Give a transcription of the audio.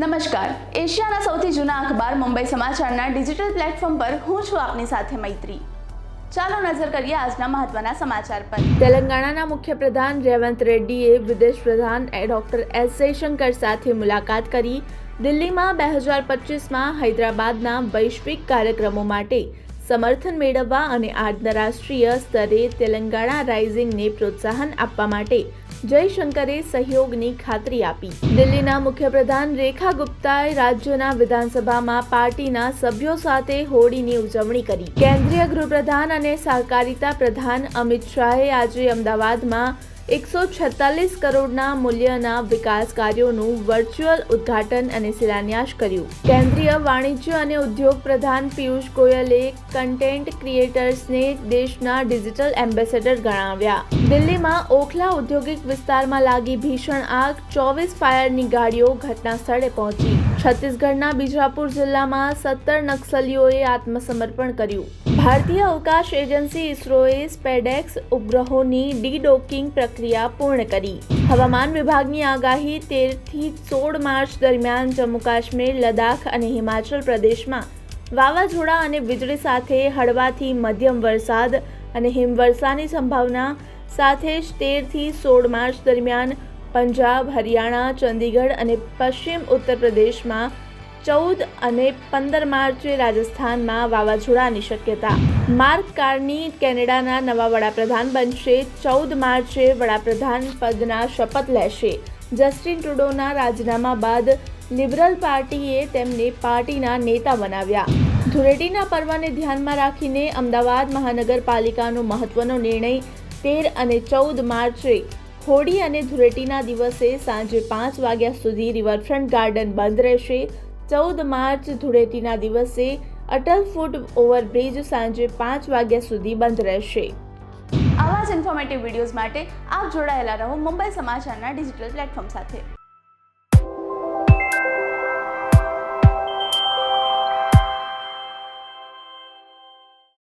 નમસ્કાર. એશિયાના સૌથી જૂના અખબાર મુંબઈ સમાચારના ડિજિટલ પ્લેટફોર્મ પર હું છું આપની સાથે મૈત્રી. ચાલો નજર કરીએ આજના મહત્વના સમાચાર પર. તેલંગાણાના મુખ્યપ્રધાન રેવંત રેડ્ડીએ વિદેશ પ્રધાન ડોક્ટર એસ જયશંકર સાથે મુલાકાત કરી. દિલ્હીમાં બે હજાર પચીસમાં હૈદરાબાદના વૈશ્વિક કાર્યક્રમો માટે સમર્થન મેળવવા અને આંતરરાષ્ટ્રીય સ્તરે તેલંગાણા રાઇઝિંગને પ્રોત્સાહન આપવા માટે જયશંકરે સહયોગની ખાતરી આપી. દિલ્હીના મુખ્યપ્રધાન રેખા ગુપ્તાએ રાજ્યના વિધાનસભામાં પાર્ટીના સભ્યો સાથે હોળીની ઉજવણી કરી. કેન્દ્રીય ગૃહપ્રધાન અને સહકારિતા પ્રધાન અમિત શાહે આજે અમદાવાદમાં એકસો છેતાલીસ કરોડના મૂલ્યના વિકાસ કાર્યોનું વર્ચ્યુઅલ ઉદ્ઘાટન અને શિલાન્યાસ કર્યું. કેન્દ્રીય વાણિજ્ય અને ઉદ્યોગ પ્રધાન પિયુષ ગોયલે કન્ટેન્ટ ક્રિએટર્સને દેશના ડિજિટલ એમ્બેસેડર ગણાવ્યા. દિલ્હીમાં ઓખલા ઔદ્યોગિક વિસ્તારમાં લાગી ભીષણ આગ, ચોવીસ ફાયરની ગાડીઓ ઘટના સ્થળે પહોંચી. છત્તીસગઢના બીજાપુર જિલ્લામાં સત્તર નક્સલીઓએ આત્મસમર્પણ કર્યું. ભારતીય અવકાશ એજન્સી ઇસરોએ સ્પેડેક્સ ઉપગ્રહોની ડી-ડોકિંગ પ્રક્રિયા પૂર્ણ કરી. હવામાન વિભાગની આગાહી તેરથી સોળ માર્ચ દરમિયાન જમ્મુ કાશ્મીર, લદ્દાખ અને હિમાચલ પ્રદેશમાં વાવાઝોડા અને વીજળી સાથે હળવાથી મધ્યમ વરસાદ અને હિમવર્ષાની સંભાવના સાથે જ તેરથી સોળ માર્ચ દરમિયાન પંજાબ, હરિયાણા, ચંદીગઢ અને પશ્ચિમ ઉત્તર પ્રદેશમાં ચૌદ અને પંદર માર્ચે રાજસ્થાનમાં વાવાઝોડાની શક્યતા. માર્ક કાર્ની કેનેડાના નવા વડાપ્રધાન બનશે. ચૌદ માર્ચે વડાપ્રધાન પદના શપથ લેશે. જસ્ટિન ટ્રુડોના રાજીનામા બાદ લિબરલ પાર્ટીએ તેમને પાર્ટીના નેતા બનાવ્યા. ધૂળેટીના પર્વને ધ્યાનમાં રાખીને અમદાવાદ મહાનગરપાલિકાનો મહત્વનો નિર્ણય તેર અને ચૌદ માર્ચે હોળી અને ધૂળેટીના દિવસે સાંજે પાંચ વાગ્યા સુધી રિવરફ્રન્ટ ગાર્ડન બંધ રહેશે. ચૌદ માર્ચ ધૂળેટીના દિવસે અટલ ફૂટ ઓવરબ્રિજ સાંજે પાંચ વાગ્યા સુધી બંધ રહેશે. આવા જ ઇન્ફોર્મેટિવ વિડીયોઝ માટે આપ જોડાયેલા રહો મુંબઈ સમાચારના ડિજિટલ પ્લેટફોર્મ સાથે.